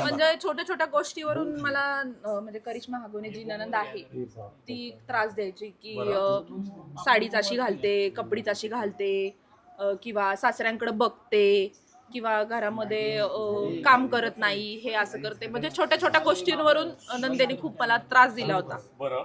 म्हणजे छोट्या छोट्या गोष्टीवरून मला अं, म्हणजे करिश्मा हागोने जी ननंद आहे ती त्रास द्यायची की अं, साडीच अशी घालते कपडीच अशी घालते अं, किंवा सासऱ्यांकडे बघते किंवा घरामध्ये अं, काम करत नाही हे असं करते. म्हणजे छोट्या छोट्या गोष्टींवरून नंदेने खूप मला त्रास दिला होता. बरं.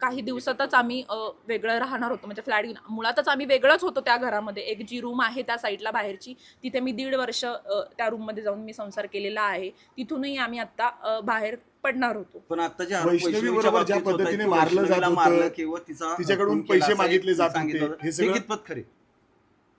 काही दिवसातच आम्ही वेगळं राहणार होतो. म्हणजे फ्लॅट घेऊन मुळातच आम्ही वेगळंच होतो त्या घरामध्ये. एक जी रूम आहे त्या साईडला बाहेरची तिथे मी दीड वर्ष त्या रूममध्ये जाऊन मी संसार केलेला आहे. तिथूनही आम्ही आत्ता बाहेर पडणार होतो. पण आता ज्या पद्धतीने की मारलं किंवा तिचा तिच्याकडून पैसे मागितले जात. हे हे कितपत खरे.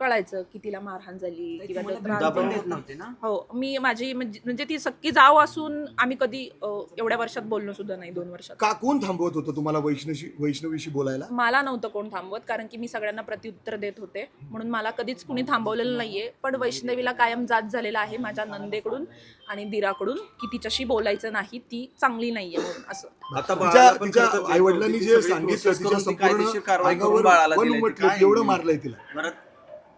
कळायचं की तिला मारहाण झाली किंवा. देत नव्हते ना? हो मी माझी म्हणजे म्हणजे ती सक्की जाव असून आम्ही कधी अ, एवढ्या वर्षात बोललो सुद्धा नाही दोन वर्षात. का कोण थांबवत होतं तुम्हाला वैष्णवी वैष्णवीशी बोलायला? मला नव्हतं कोण थांबवत कारण की मी सगळ्यांना प्रत्युत्तर देत होते. म्हणून मला कधीच कुणी थांबवलेलं नाहीये. पण वैष्णवीला कायम जात झालेला आहे माझ्या नंदेकडून आणि दिराकडून की तिच्याशी बोलायचं नाही ती चांगली नाहीये म्हणून असं. आता तिच्या बाळाला पण तिच्या खरं तर आई वडिलांनी ती जे सगळी सांगितलं process तिच्या करून ती कायदेशीर संपूर्ण कारवाई करून अंगावर बाळाला वन दिलंय. ती उमटलं काय केवढं आहे? मारलंय तिला.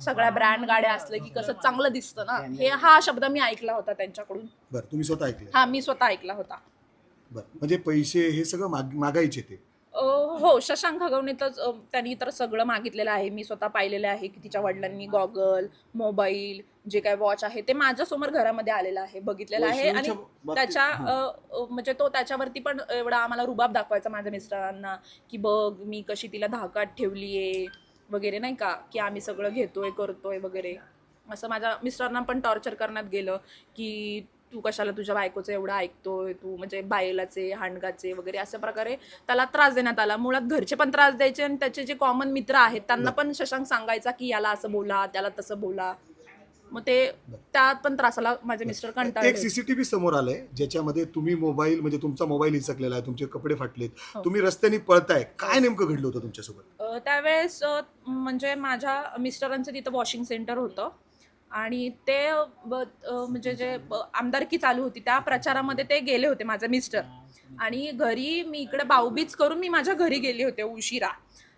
सगळ्या ब्रँड गाड्या असलं की कसं चांगलं दिसतं ना. हे हा शब्द मी ऐकला होता त्यांच्याकडून. बरं तुम्ही स्वतः ऐकले. हा मी स्वतः ऐकला होता. बरं म्हणजे पैसे हे सगळं माग मागायचे ते. अं, हो शशांक हगवणीतच अं, त्यांनी तर सगळं मागितलेलं आहे. मी स्वतः पाहिलेलं आहे की तिच्या वडिलांनी गॉगल मोबाईल जे काय वॉच आहे ते माझ्यासमोर घरामध्ये आलेलं आहे बघितलेलं आहे. आणि वैष्णवीच्या बाबतीत- त्याच्या हा. अं, म्हणजे तो त्याच्यावरती पण एवढा आम्हाला रुबाब दाखवायचा माझ्या मिस्टरांना की बघ मी कशी तिला धाकात ठेवलीये. वगैरे नाही का की आम्ही सगळं घेतोय करतोय वगैरे. असं माझ्या मिस्टरांना पण टॉर्चर करण्यात गेलं की तू कशाला तुझ्या बायकोचं एवढं ऐकतोय तू म्हणजे बायलाचे हांडगाचे वगैरे अशा प्रकारे त्याला त्रास देण्यात आला. मुळात घरचे पण त्रास द्यायचे आणि त्याचे जे कॉमन मित्र आहेत त्यांना पण शशांक सांगायचा की याला असं बोला त्याला तसं बोला. मग ते त्यात पण त्रासाला माझे मिस्टर कंटाळले. एक सीसीटीव्ही समोर आलंय ज्याच्यामध्ये तुम्ही मोबाईल म्हणजे तुमचा मोबाईल हिसकलेला आहे तुमचे कपडे फाटलेत हो. तुम्ही रस्त्याने पळताय काय नेमकं घडलं होतं तुमच्यासोबत? अ, त्यावेळेस अ, म्हणजे माझ्या मिस्टरांचं तिथं वॉशिंग सेंटर होतं. आणि ते ब- अ, म्हणजे जे ब- आमदारकी चालू होती त्या प्रचारामध्ये ते गेले होते माझे मिस्टर. आणि घरी मी इकडे बाऊबीज करून मी माझ्या घरी गेले होते उशिरा.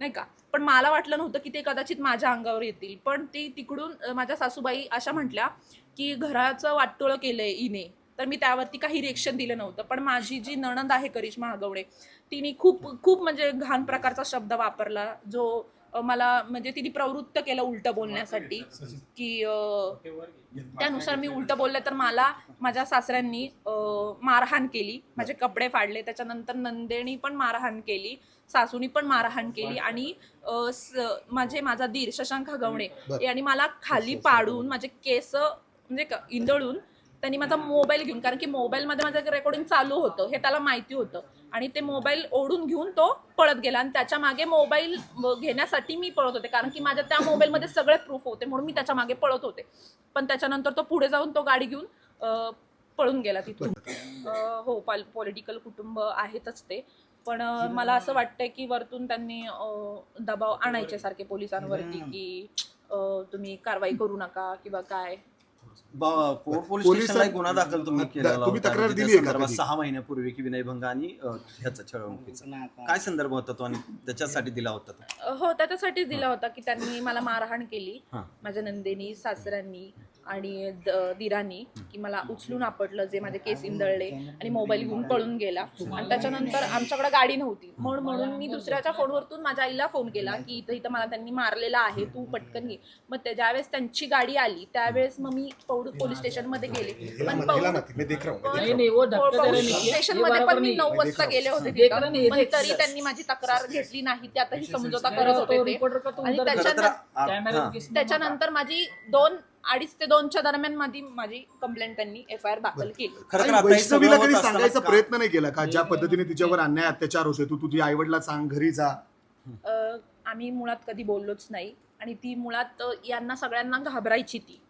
नाही का? पण मला वाटलं नव्हतं की ते कदाचित माझ्या अंगावर येतील. पण ती तिकडून माझ्या सासूबाई अशा म्हटल्या की घराचं वाटोळं आहे इने तर मी त्यावरती काही रिएक्शन दिलं नव्हतं. पण माझी जी नणंद आहे करिश्मा आगवडे तिने खूप खूप म्हणजे घाण प्रकारचा शब्द वापरला जो मला म्हणजे तिने प्रवृत्त केलं उलटं बोलण्यासाठी की त्यानुसार मी उलटं बोलले तर मला माझ्या सासऱ्यांनी मारहाण केली. माझे कपडे फाडले. त्याच्यानंतर नंदेनी पण मारहाण केली. सासूनी पण मारहाण केली. आणि माझे माझा दीर शशांक हगवणे बरं. यांनी मला खाली पाडून माझे केस म्हणजे क- इंदळून त्यांनी माझा मोबाईल घेऊन कारण की मोबाईलमध्ये माझं रेकॉर्डिंग चालू होतं. हे त्याला माहिती होतं. आणि ते मोबाईल ओढून घेऊन तो पळत गेला. आणि त्याच्यामागे मोबाईल घेण्यासाठी मी पळत होते. कारण की माझ्या त्या मोबाईलमध्ये सगळे प्रूफ होते. म्हणून मी त्याच्यामागे पळत होते. पण त्याच्यानंतर तो पुढे जाऊन तो गाडी घेऊन पळून गेला तिथून. हो पॉलिटिकल कुटुंब आहेतच ते. पण मला असं वाटतंय की वरतून त्यांनी दबाव आणायचे सारखे पोलिसांवरती की तुम्ही कारवाई करू नका किंवा काय. पोलीस पोलिसात- स्टेशनला एक गुन्हा दाखल तुम्ही केलेला तुम्ही होता तक्रार दिली आहे का संदर्भात कधी? सहा महिन्यापूर्वी की विनयभंग आणि अ, ह्याचा छळवणुकीचा. काय संदर्भ होता तो आणि त्याच्यासाठी दिला होता तो? हो त्याच्यासाठीच दिला होता की त्यांनी मला मारहाण केली. हा. माझ्या नंदेनी सासऱ्यांनी. आणि द- दिरांनी की मला उचलून आपटलं जे माझे केस इंदळले आणि मोबाईल घेऊन पळून गेला. आणि त्याच्यानंतर आमच्याकडे गाडी नव्हती. म्हणून म्हणून मी दुसऱ्याच्या फोनवरतून माझ्या आईला फोन केला की इथं इथं मला त्यांनी मारलेलं आहे तू पटकन घे. मग त्या- ज्यावेळेस त्यांची गाडी आली त्यावेळेस मग मी पौड पोलीस स्टेशनमध्ये गेले. पण देख पण मी. नऊ वाजता गेले. होते. पण तरी. त्यांनी माझी तक्रार घेतली नाही त्यातही समझोता मेरा करत होते. आणि त्याच्यानंतर माझी दोन अडीच ते दोनच्या दरम्यान माझी माझी कंप्लेंट त्यांनी एफ आय आर दाखल केली. खरं तर आणि आता हे वैष्णवीला सगळं कधी होत असताना सांगायचा प्रयत्न नाही केला का? ज्या पद्धतीने तिच्यावर अन्याय अत्याचार होते तू तुझ्या आईवडिला सांग घरी जा. अ, आम्ही मुळात कधी बोललोच नाही. आणि ती मुळात अ, यांना सगळ्यांना घाबरायची ती.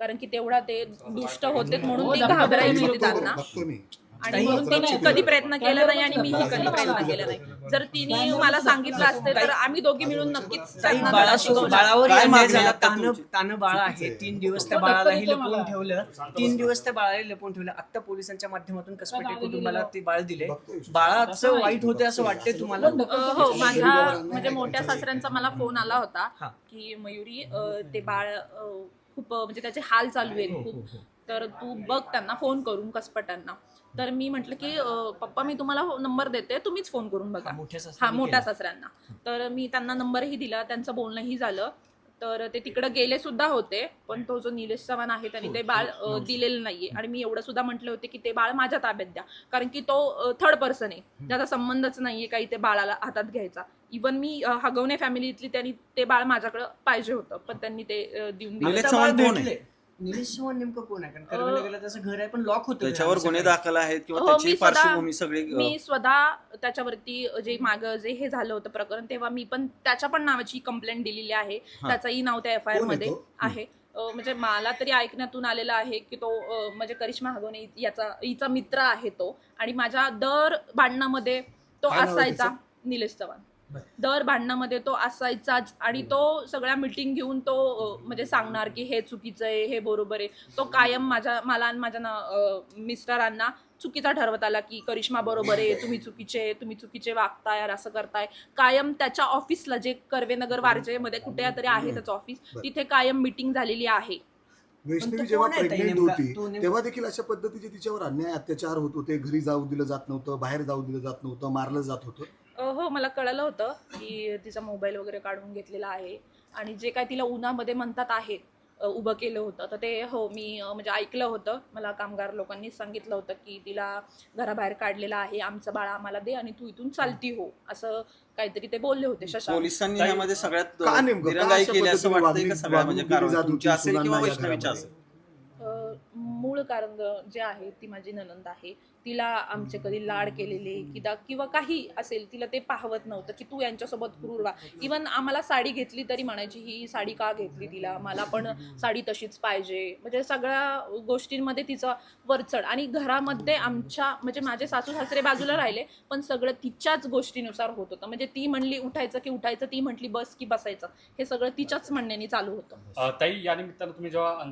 कारण की तेवढा ते दुष्ट होते म्हणून हो, ती घाबरायची त्यांना. बघतो मी. आणि म्हणून तिने कधी. प्रयत्न केला नाही आणि मीही कधी प्रयत्न केला नाही जर तिने मला सांगितलं असते तर आम्ही दोघी मिळून नक्कीच त्यांना बाळावर काय अन्याय मागणी झाला आहे आता तानं तुमची? तानं बाळ आहे तीन दिवस त्या तो बाळालाही लपवून. ठेवलं तीन दिवस त्या बाळाला लपवून ठेवलं आता पोलिसांच्या माध्यमातून कसपटे कुटुंबाला? ते बाळ दिले. बाळाचं वाईट होते असं वाटतंय तुम्हाला अ, हो माझ्या म्हणजे मोठ्या. सासऱ्यांचा मला फोन आला होता हा. की मयुरी अ, ते बाळ अ, खूप अ, म्हणजे त्याचे हाल चालू आहेत हो, खूप तर तू बघ त्यांना फोन करून कसपटांना. तर मी म्हटलं की पप्पा मी तुम्हाला नंबर देते तुम्हीच फोन करून बघा. हा, मोठ्या हा सासऱ्याने. तर मी त्यांना नंबरही दिला त्यांचं बोलणंही झालं. तर ते तिकडे गेले सुद्धा होते पण तो जो निलेश चव्हाण आहे त्यांनी ते बाळ अ, दिलेलं नाहीये. आणि मी एवढं सुद्धा म्हटले होते की ते बाळ माझ्या ताब्यात द्या. कारण की तो थर्ड पर्सन आहे. त्याचा संबंधच नाहीये काही ते बाळाला हातात घ्यायचा. इवन मी हगवणे फॅमिलीतली त्यांनी ते बाळ माझ्याकडे पाहिजे होतं. पण त्यांनी ते देऊन दिलं. निलेश चव्हाण नेमकं कोण आहे? कारण कर्वेनगरला त्याचं घर आहे पण लॉक होतं त्याच्यावर गुन्हे दाखल आहेत किंवा हो, त्याची मी स्वतः- पार्श्वभूमी सगळी अ, मी स्वतः त्याच्यावरती जे माग जे हे झालं होतं प्रकरण तेव्हा मी पण त्याच्या पण नावाची कंप्लेंट दिलेली आहे. हा. त्याचंही नाव त्या एफ आय आर कोण आहे मध्ये तो? आहे. अं, म्हणजे मला तरी ऐकण्यातून आलेलं आहे की तो अं, म्हणजे करिश्मा हगवणे याचा हिचा मित्र आहे तो. आणि माझ्या दर भांडणामध्ये तो काय नाव आहे असायचा निलेश चव्हाण. दर भांडणामध्ये तो असायचाच आणि तो सगळ्या मिटिंग घेऊन तो म्हणजे सांगणार की हे चुकीचं आहे हे बरोबर आहे. तो कायम माझ्या मला आणि माझ्या ना- मिस्टरांना चुकीचा ठरवत आला की करिश्मा बरोबर आहे तुम्ही चुकीचे तुम्ही चुकीचे वागताय यार असं करताय. कायम त्याच्या ऑफिसला जे कर्वेनगर वारजेमध्ये कुठे तरी आहे त्याचं ऑफिस. तिथे कायम मिटिंग झालेली आहे. वैष्णवी तो जेव्हा प्रेग्नेंट? होती तेव्हा देखील अशा पद्धतीचे तिच्यावर अन्याय अत्याचार होत होते. घरी जाऊ दिलं जात नव्हतं बाहेर जाऊ दिलं जात नव्हतं मारलं जात होतं. हो मला कळलं होतं की तिचा मोबाईल वगैरे काढून घेतलेला आहे. आणि जे काय तिला उन्हामध्ये म्हणतात आहे उभं केलं होतं तर ते हो मी म्हणजे ऐकलं होतं. मला कामगार लोकांनी सांगितलं होतं की तिला घराबाहेर काढलेलं आहे आमचं बाळ आम्हाला दे आणि तू इथून चालती हो असं काहीतरी ते बोलले होते पोलिसांनी यामध्ये सगळ्यात दिरंगाई केली असं पद्धतीने वाटतंय का वागणूक- सगळ्या म्हणजे तुमची असेल किंवा? असेल? मूळ कारण जे आहे ती माझी ननंद आहे. तिला आमचे कधी लाड केलेले किंवा किंवा काही असेल तिला ते पाहवत नव्हतं की तू यांच्यासोबत क्रूर वा इवन आम्हाला साडी घेतली तरी म्हणायची ही साडी का घेतली तिला? मला पण साडी तशीच पाहिजे. म्हणजे सगळ्या गोष्टींमध्ये तिचं वरचढ. आणि घरामध्ये आमच्या म्हणजे माझे सासू सासरे बाजूला राहिले पण सगळं तिच्याच गोष्टीनुसार होत होतं. म्हणजे ती म्हणली उठायचं की उठायचं ती म्हटली बस की बसायचं. हे सगळं तिच्याच म्हणण्याने चालू होतं. ताई या निमित्तानं तुम्ही जेव्हा